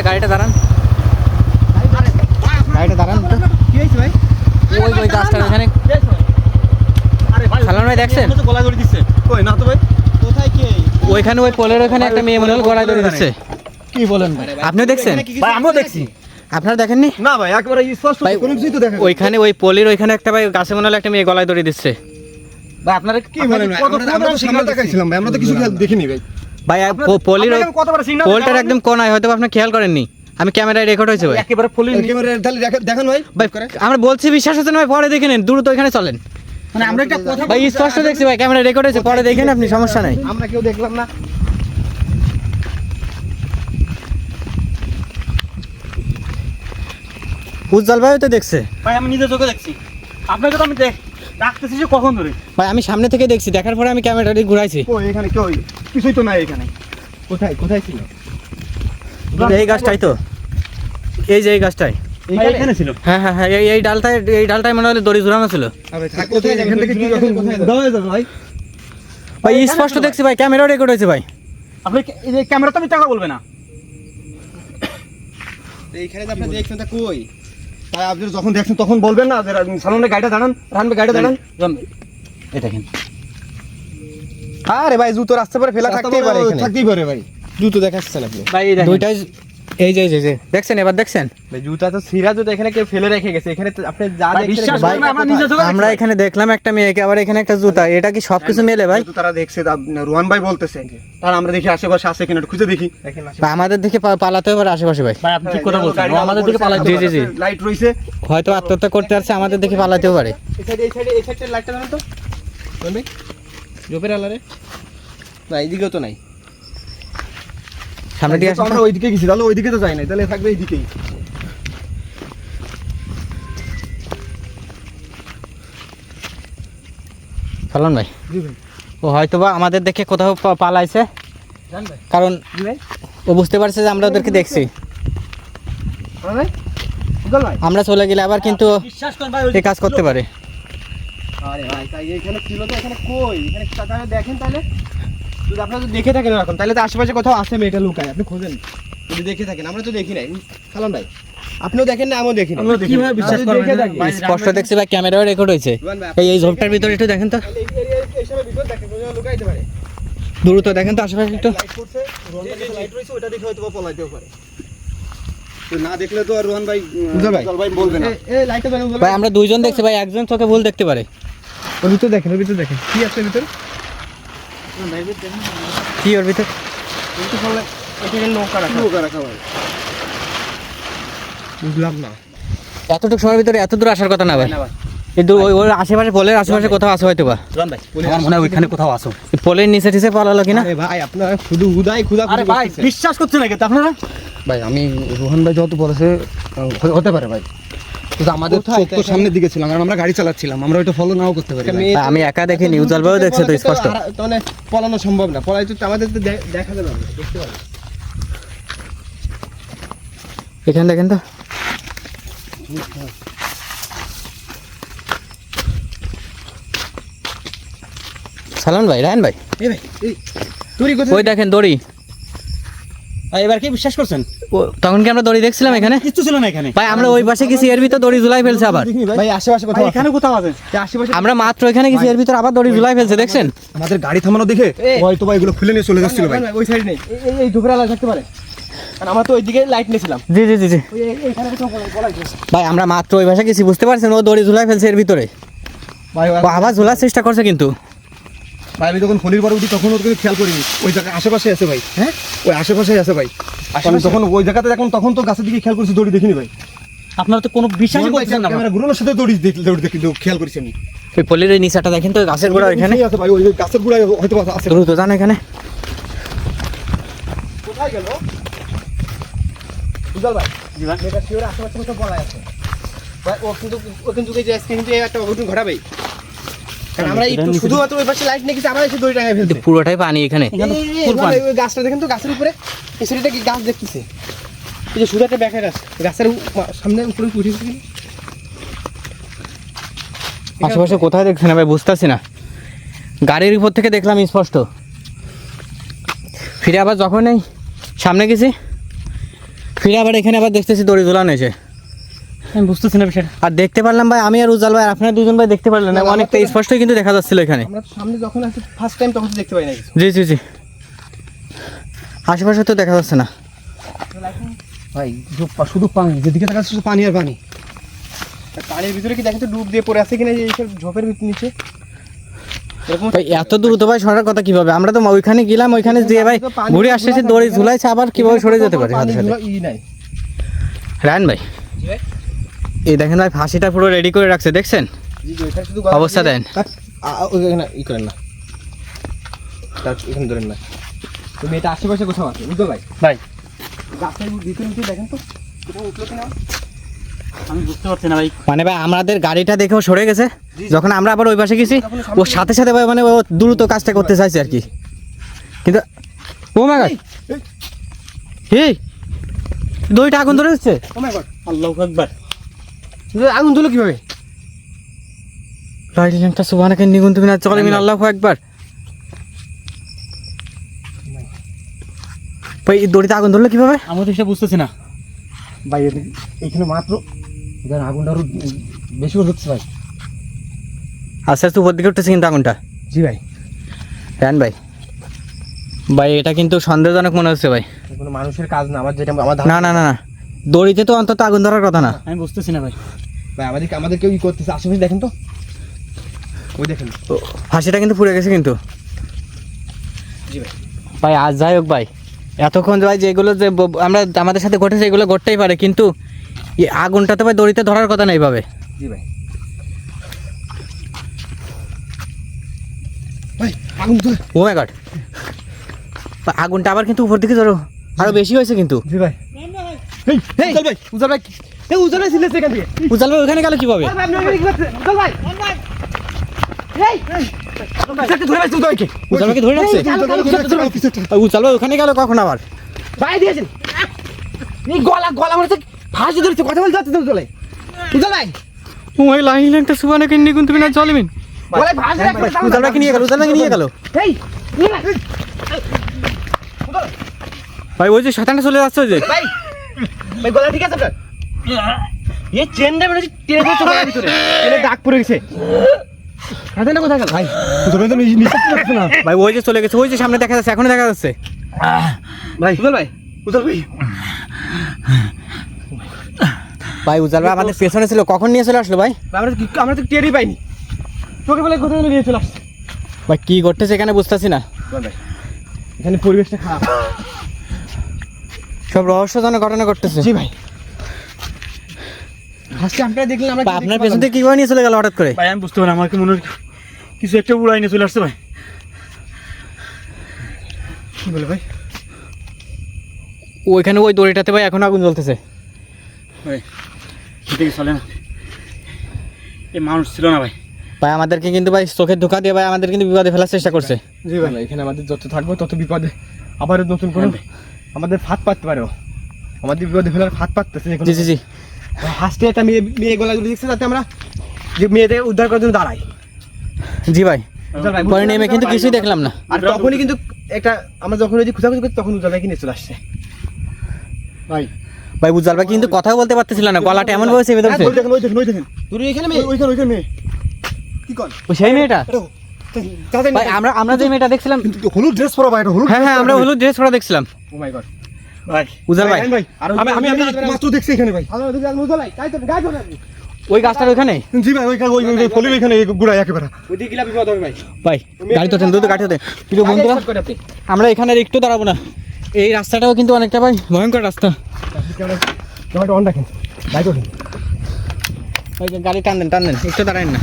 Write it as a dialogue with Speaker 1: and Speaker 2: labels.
Speaker 1: ভাই গাড়িটা দাঁড়ান। গাড়িটা দাঁড়ান ওই ওই গাছটার ওখানে
Speaker 2: আরে ভাই
Speaker 1: সালাম ভাই দেখছেন?
Speaker 2: গলায় ধরে দিচ্ছে কই না তো ভাই কোথায় কে
Speaker 1: ওইখানে ওই পোলের ওখানে একটা মেয়ে মনে হল গড়াই ধরে দিচ্ছে।
Speaker 2: কি বলেন ভাই?
Speaker 1: আপনিও দেখছেন?
Speaker 2: ভাই আমিও দেখছি।
Speaker 1: আপনারা দেখেননি?
Speaker 2: না ভাই একেবারে স্পষ্ট কোনো কিছুই তো দেখা
Speaker 1: ওইখানে ওই পলির ওইখানে একটা ভাই গাছে মনে হলো একটা মেয়ে গলায় ধরে দিচ্ছে।
Speaker 2: ভাই আপনারা কি বলেন আমরা তো সামনে দেখাইছিলাম ভাই আমরা তো কিছু দেখিনি ভাই।
Speaker 1: ভাই পলির পোলটার একদম কোনায় হয়তো আপনি খেয়াল করেননি। আমি ক্যামেরায় রেকর্ড হয়েছে ভাই।
Speaker 2: একেবারে তাহলে দেখেন ভাই
Speaker 1: ভাই আমরা বলছি বিশ্বাস হচ্ছে না ভাই পরে দেখে নিন। দ্রুত ওইখানে চলেন।
Speaker 2: মানে আমরা একটা কথা
Speaker 1: ভাই স্পষ্ট দেখছি ভাই ক্যামেরা রেকর্ড হয়েছে পরে দেখেন আপনি সমস্যা নাই।
Speaker 2: আমরা কেউ দেখলাম না।
Speaker 1: উজ্জ্বল ভাই তো দেখছে।
Speaker 2: ভাই আমি নিজে চোখে দেখছি। আপনাকে তো আমি দেখ যে কখন ধরে।
Speaker 1: ভাই আমি সামনে থেকে দেখছি দেখার পরে আমি ক্যামেরাটি ঘুরাইছি।
Speaker 2: ও এখানে কেউ কিছুই তো নাই এখানে। কোথায় কোথায় ছিল?
Speaker 1: এই গাছটাই তো। এই যে এই গাছটাই।
Speaker 2: এখানে ছিল?
Speaker 1: হ্যাঁ হ্যাঁ হ্যাঁ এই এই ডালটায় এই ডালটায় মনে হলে দড়ি ঝুলানো ছিল।
Speaker 2: কোথায় এখান থেকে কি রকম দাও যাবে ভাই।
Speaker 1: ভাই স্পষ্ট দেখছি ভাই ক্যামেরাও রেকর্ড হয়েছে ভাই।
Speaker 2: আপনি এই ক্যামেরা তো আমি টাকা বলবে না।
Speaker 3: এইখানে আপনি দেখছেন তা কই? তাই আপনি যখন দেখছেন তখন বলবেন না যে সামনে গাড়িটা দাঁড়ান রানবে গাড়িটা দাঁড়ান।
Speaker 2: এটা
Speaker 3: আরে ভাই জুতো রাস্তা পরে ফেলা থাকতেই
Speaker 2: পারে
Speaker 3: এখানে।
Speaker 2: থাকতেই
Speaker 3: পারে ভাই। জুতো দেখাচ্ছেন আপনি।
Speaker 2: ভাই এই দেখেন।
Speaker 1: দুইটাই এই যে এই যে, দেখছেন? এবার দেখছেন?
Speaker 3: ভাই জুতা তো সিরা জুতো এখানে কেউ ফেলে রেখে গেছে। এখানে তো আপনি যা দেখছেন
Speaker 2: না, আমরা নিজে চোখে
Speaker 1: আমরা এখানে দেখলাম একটা মেয়েকে আবার এখানে একটা জুতা। এটা কি সবকিছু মেলে ভাই?
Speaker 3: তারা দেখছে তা রোহান ভাই বলতেছে আর আমরা দেখি আশেপাশে আছে কিনা একটু খুঁজে দেখি। দেখেন
Speaker 1: বা আমাদের দেখে পা- পালাতেও পারে আশেপাশে ভাই।
Speaker 2: ভাই আপনি ঠিক কথা বলছেন। আমাদের দিকে পালাই
Speaker 1: জি, জি, জি।
Speaker 3: লাইট রইছে
Speaker 1: হয়তো আত্মহত্যা করতে আসছে আমাদের দেখে পালাতেও পারে
Speaker 3: এই সাইডে এই সাইডে এই সাইডে লাইটটা দাঁড়ান তো? ভাই? জোপের আলারে? না এইদিকেও তো নাই।
Speaker 1: সামনে দিয়ে
Speaker 3: আমরা ওইদিকে গেছি তাহলে ওইদিকে তো যাই নাই তাহলে থাকবে এইদিকেই।
Speaker 1: ফলন ভাই ও হয়তো বা আমাদের দেখে কোথাও পালাইছে। কারণ ও বুঝতে পারছে যে আমরা ওদেরকে দেখছি।
Speaker 3: ভাই।
Speaker 1: আমরা চলে গেলে আবার কিন্তু এই কাজ করতে পারে।
Speaker 3: আরে ভাই তাই এখানে ছিল তো এখানে কই? এখানে তাহলে দেখেন তাহলে। যদি আপনারা যদি দেখে থাকেন এরকম তাহলে তো আশেপাশে কোথাও আছে মেয়েটা লুকায় আপনি খোঁজেন। যদি দেখে থাকেন আমরা তো দেখি নাই। সালাম ভাই। আপনিও দেখেন না আমিও দেখি
Speaker 2: আমরা কীভাবে বিশ্বাস করবেন
Speaker 1: স্পষ্ট দেখছি ভাই ক্যামেরাও রেকর্ড হয়েছে। এই এই ঝোপটার ভিতরে একটু দেখেন তো।
Speaker 3: এই এরিয়ায় ভিতর দেখেন কোথাও লুকাইতে পারে।
Speaker 1: দ্রুত দেখেন তো আশেপাশে একটু।
Speaker 3: লাইট করছে রোহান ভাই লাইট রয়েছে ওটা দেখে হয়তো পলাইতেও পারে। তো না দেখলে তো আর রোহান ভাই
Speaker 1: ভাই?
Speaker 3: বলবে না। এই লাইটটা
Speaker 1: ভাই আমরা দুইজন দেখছি ভাই একজন চোখে ভুল দেখতে পারে।
Speaker 3: ওর ভিতর দেখেন ওর ভিতর দেখেন। কি আছে ভিতর?
Speaker 1: কি ওর ভিতর?
Speaker 3: কিন্তু বললে এখানে নৌকা রাখা নৌকা রাখা ভাই বুঝলাম না।
Speaker 1: এতটুকু সময়ের ভিতরে এত দূর আসার কথা না ভাই। কিন্তু ওই ওর আশেপাশে পোলের আশেপাশে কোথাও আছে হয়তো বা
Speaker 2: আমার মনে হয় ওইখানে কোথাও আসো
Speaker 1: এই পোলের নিচে টিচে পালালো কিনা?
Speaker 3: ভাই আপনারা শুধু হুদাই খুদা
Speaker 2: আরে ভাই বিশ্বাস করছেন না কিন্তু আপনারা?
Speaker 3: ভাই আমি রোহন ভাই যত বলেছে হতে পারে ভাই। কিন্তু আমাদের চোখ তো সামনের দিকে ছিলাম কারণ আমরা গাড়ি চালাচ্ছিলাম আমরা ওইটা ফলো নাও করতে পারি।
Speaker 1: আমি একা দেখি নিউজ আলবাও দেখছে তো স্পষ্ট।
Speaker 3: মানে পলানো সম্ভব না। পলাই তো আমাদের তো দেখা যাবে দেখতে
Speaker 1: এখানে দেখেন তো। সালাম ভাই রায়ন ভাই।
Speaker 3: এই ভাই এই তুই কোথায়?
Speaker 1: ওই দেখেন দড়ি।
Speaker 2: এবার কি বিশ্বাস করছেন?
Speaker 1: তখন কি আমরা দড়ি দেখছিলাম এখানে?
Speaker 2: কিচ্ছু ছিল না এখানে।
Speaker 1: ভাই আমরা ওই পাশে এর ভিতর দড়ি ঝুলাই ফেলছে আবার?
Speaker 3: ভাই। আশেপাশে কোথাও
Speaker 2: এখানে কোথাও আছে?
Speaker 3: আশেপাশে
Speaker 1: আমরা মাত্র এখানে এর ভিতর আবার দড়ি ঝুলাই ফেলছে দেখছেন?
Speaker 3: আমাদের গাড়ি থামানো দেখে হয়তো ভাই এগুলো খুলে নিয়ে চলে যাচ্ছিল ভাই। ওই সাইড নেই। এই দুপুরে থাকতে পারে। আমরা তো ওইদিকে লাইট নিয়েছিলাম।
Speaker 1: জি জি জি জি। ভাই আমরা মাত্র ওই পাশে গেছি বুঝতে পারছেন ও দড়ি ঝুলাই ফেলছে এর ভিতরে? আবার ঝুলার চেষ্টা করছে কিন্তু।
Speaker 3: ভাই আমি যখন ফলির পরে উঠি তখন ওর কিন্তু খেয়াল করিনি। ওই জায়গা আশেপাশে আছে ভাই হ্যাঁ? ওই আশেপাশেই আছে ভাই। আমি যখন ওই জায়গাতে দেখলাম তখন তো গাছের দিকে খেয়াল করেছি দড়ি দেখিনি ভাই।
Speaker 2: আপনারা তো কোনো বিশ্বাসই করছেন না ভাই।
Speaker 3: ক্যামেরা ঘুরানোর সাথে দড়ি দেখ- দড়ি দেখি খেয়াল করেছি আমি।
Speaker 1: ওই পল্লীর ওই নিচাটা দেখেন তো গাছের গোড়া এখানে।
Speaker 3: আছে ভাই ওই গাছের গুড়ায় হয়তো আছে।
Speaker 1: দ্রুত যান এখানে।
Speaker 3: কোথায় গেল? বুঝল ভাই? এটা শিওর আশেপাশে কোথাও পলাই আছে। ভাই ও কিন্তু ও কিন্তু আজকে কিন্তু একটা ঘটাবেই। কারণ আমরা একটু শুধুমাত্র ওই পাশে লাইট নিয়ে আমরা এসে দড়ি টাঙায় ফেলতে
Speaker 1: পুরোটাই পানি এখানে।
Speaker 2: এখানে
Speaker 3: এই, এই,
Speaker 2: ফুল
Speaker 3: এই,
Speaker 2: পান।
Speaker 3: ওই গাছটা দেখেন তো গাছের উপরে এই সাইডে কি গাছ দেখতেছে? এই যে শুধু একটা ব্যাখা গাছ গাছের সামনে উপরে উঠে
Speaker 1: আশেপাশে কোথায় দেখছি না ভাই বুঝতেছি না। গাড়ির উপর থেকে দেখলাম স্পষ্ট। ফিরে আবার যখন এই সামনে গেছি ফিরে আবার এখানে আবার দেখতেছি দড়ি ঝুলানো এসে
Speaker 4: আমি বুঝতেছি না বিষয়টা।
Speaker 1: আর দেখতে পারলাম ভাই আমি আর উজ্জ্বল ভাই আপনারা দুজন ভাই দেখতে পারলেন না। অনেকটা স্পষ্টই কিন্তু দেখা যাচ্ছিল এখানে।
Speaker 3: আমরা সামনে যখন ফার্স্ট টাইম তখন দেখতে পাই না কিছু।
Speaker 1: জি জি জি। আশেপাশে তো দেখা যাচ্ছে না।
Speaker 2: ভাই শুধু- শুধু পানি। যেদিকে তাকাচ্ছি শুধু পানি আর পানি।
Speaker 3: পানির ভিতরে কি দেখেন তো ডুব দিয়ে পড়ে আছে কিনা যে এইসব ঝোপের নিচে? এরকম
Speaker 1: ভাই এত দ্রুত ভাই সরার কথা কীভাবে? আমরা তো ওইখানে গেলাম ওইখানে দিয়ে ভাই ঘুরে আসতেছি দড়ি ঝুলাইছে আবার কীভাবে সরে যেতে পারে? সাথে সাথে রায়ন ভাই? এই দেখেন ভাই ফাঁসিটা পুরো রেডি করে রাখছে দেখছেন? অবস্থা দেন।
Speaker 3: ই করেন না। এখানে ধরেন না। তুমি এটা আশেপাশে কোথাও আছে? বুঝতে ভাই
Speaker 4: ভাই।
Speaker 3: গাছের ভিতরে নিচে দেখেন তো কোথাও উঠল কিনা?
Speaker 4: আমি বুঝতে পারছি না ভাই।
Speaker 1: মানে ভাই আমাদের গাড়িটা দেখেও সরে গেছে। যখন আমরা আবার ওই পাশে গেছি ওর সাথে সাথে ভাই মানে ও দ্রুত কাজটা করতে চাইছে আর কি। কিন্তু ও মা গাছ দইটা আগুন ধরে হচ্ছে
Speaker 3: ও মাই গড।
Speaker 4: আল্লাহ একবার
Speaker 3: আগুন ধরলো কীভাবে?
Speaker 1: লাইলেনটা সুবহানাকে নিগুন? তুমি না চলে মিন আল্লাহু একবার। ভাই এই দড়িতে আগুন ধরলো কীভাবে?
Speaker 4: আমি তো সেটা বুঝতেছি না।
Speaker 2: ভাই এইখানে মাত্র এখানে আগুনটা আরও বেশি করে হচ্ছে ভাই।
Speaker 1: আস্তে আস্তে উপর দিকে উঠতেছে কিন্তু আগুনটা।
Speaker 3: জি ভাই।
Speaker 1: রান ভাই। ভাই এটা কিন্তু সন্দেহজনক মনে হচ্ছে ভাই।
Speaker 3: কোনো মানুষের কাজ না আমার যেটা আমার
Speaker 1: না না না না। দড়িতে তো অন্তত আগুন ধরার কথা না।
Speaker 4: আমি বুঝতেছি না ভাই।
Speaker 3: ভাই আমাদের আমাদের কেউ ই করতেছে। আশেপাশে দেখেন তো। ওই দেখেন।
Speaker 1: ও, ফাঁসিটা কিন্তু পুড়ে গেছে কিন্তু।
Speaker 3: জি ভাই।
Speaker 1: ভাই আজ যাই হোক ভাই। এতক্ষণ ভাই যেগুলো যে আমরা আমাদের সাথে ঘটেছে এগুলো ঘটতেই পারে কিন্তু এই আগুনটা তো ভাই দড়িতে ধরার কথা না এইভাবে।
Speaker 3: জি ভাই। ভাই আগুন তো
Speaker 1: ও মাই গড আগুনটা আবার কিন্তু উপর দিকে ধরো। আরও বেশি হয়েছে কিন্তু।
Speaker 3: জি ভাই। এই এই ভাই উজ্জ্বল ভাই এই উজ্জ্বল ভাই সিলেছে এখান থেকে।
Speaker 1: উজাল ভাই ওখানে গেল কীভাবে?
Speaker 3: ভাই ভাই।
Speaker 1: উজাল ধরে রাখছে উজাল ভাই ওখানে গেল কখন আবার?
Speaker 3: ভাই দিয়েছেন। গলা গলা মনে ফাঁসি ধরেছে। কথা বলতে যাচ্ছে উজ্জ্বল ভাই। উজ্জ্বল ভাই।
Speaker 1: ও লাইন লাইনটা সুবানাকে নিগুন তুমি না চলমিন
Speaker 3: গলায় ফাঁসি রাখবে
Speaker 1: উজাল ভাইকে নিয়ে গেল উজাল নিয়ে গেল।
Speaker 3: এই নিয়ে ভাই
Speaker 1: ওই যে শতানটা চলে যাচ্ছে ওই যে।
Speaker 3: ভাই ভাই গলা ঠিক আছে আপনার? এই চেনটা মনে টেনে গলার ভিতরে। টেনে দাগ পড়ে গেছে। খাজানা কোথায় গেল? ভাই
Speaker 2: তো নিশ্চিত করছ না।
Speaker 1: ভাই ওই যে চলে গেছে ওই যে সামনে দেখা যাচ্ছে এখনও দেখা যাচ্ছে।
Speaker 3: ভাই উজ্জ্বল ভাই উজ্জ্বল ভাই।
Speaker 1: ভাই উজাল ভাই আমাদের পেছনে ছিল কখন নিয়ে চলে আসলো ভাই?
Speaker 3: আমরা তো কি- আমরা তো টেরই পাইনি। তোকে বলে কোথায় নিয়ে চলে আসছে?
Speaker 1: ভাই কি করতেছে এখানে বুঝতেছি না।
Speaker 3: ভাই এখানে পরিবেশটা খারাপ।
Speaker 1: সব রহস্যজনক ঘটনা ঘটতেছে।
Speaker 3: জি ভাই। আজকে আপনারা দেখলেন আমরা
Speaker 1: আপনার পেছন থেকে কীভাবে নিয়ে চলে গেল হঠাৎ করে?
Speaker 4: ভাই আমি বুঝতে পারি আমার কি মনে কিছু একটা উড়াই নিয়ে চলে আসছে ভাই।
Speaker 3: কি বলে ভাই?
Speaker 1: ওইখানে ওই দড়িটাতে ভাই এখন আগুন জ্বলতেছে।
Speaker 4: ভাই এদিকে চলে না। এই মানুষ ছিল না ভাই।
Speaker 1: ভাই আমাদেরকে কিন্তু ভাই চোখের ধোকা দিয়ে ভাই আমাদের কিন্তু বিপদে ফেলার চেষ্টা করছে।
Speaker 3: জি ভাই। এখানে আমাদের যত থাকব তত বিপদে আবার নতুন করে আমাদের ফাঁদ পাততে পারে। আমাদের বিপদে ফেলার ফাঁদ পাততেছে
Speaker 1: জি জি জি।
Speaker 3: হাসতে একটা মেয়ে মেয়ে গলা গুলো দেখছে যাতে আমরা যে মেয়েদের উদ্ধার করার জন্য দাঁড়াই।
Speaker 1: জি ভাই। পরে নেমে কিন্তু কিছুই দেখলাম না।
Speaker 3: আর তখনই কিন্তু একটা আমরা যখন ওই যে খুঁজাখুঁজি করছি তখন উজ্জ্বল ভাই কিনে চলে আসছে। ভাই।
Speaker 1: ভাই উজ্জ্বল ভাই কিন্তু কথাও বলতে পারতেছিল না। গলাটা এমন ভাবে ধরছে।
Speaker 2: ওই দেখেন ওই দেখেন ওই দেখেন
Speaker 3: তুই এখানে মেয়ে।
Speaker 2: ওইখানে ওইখানে মেয়ে। কি কর?
Speaker 1: ও সেই মেয়েটা? ভাই আমরা আমরা যে মেয়েটা দেখছিলাম
Speaker 2: হলুদ ড্রেস পরা ভাই এটা হলুদ
Speaker 1: হ্যাঁ হ্যাঁ আমরা হলুদ ড্রেস পরা দেখছিলাম।
Speaker 3: ও মাই গড
Speaker 4: ভাই
Speaker 1: উজ্জ্বল ভাই।
Speaker 2: ভাই আমি আমি আমি মাত্র দেখছি এখানে ভাই।
Speaker 3: উজ্জ্বল ভাই তাই তো গায়ে ধরে
Speaker 1: ওই গাছটার ওইখানে?
Speaker 2: জি ভাই ওইখানে ওই ওই ফলির ওইখানে গুড়া একেবারে।
Speaker 3: ওইদিকে গেলে বিপদ হবে ভাই।
Speaker 1: ভাই গাড়ি তো দ্রুত গাড়ি হতে প্রিয় বন্ধুরা
Speaker 3: স্টার্ট করে আপনি
Speaker 1: আমরা এখানে একটু দাঁড়াবো না। এই রাস্তাটাও কিন্তু অনেকটা ভাই ভয়ঙ্কর রাস্তা।
Speaker 3: অন রাখেন
Speaker 1: ভাই গাড়ি টান দেন টান দেন একটু দাঁড়ান না।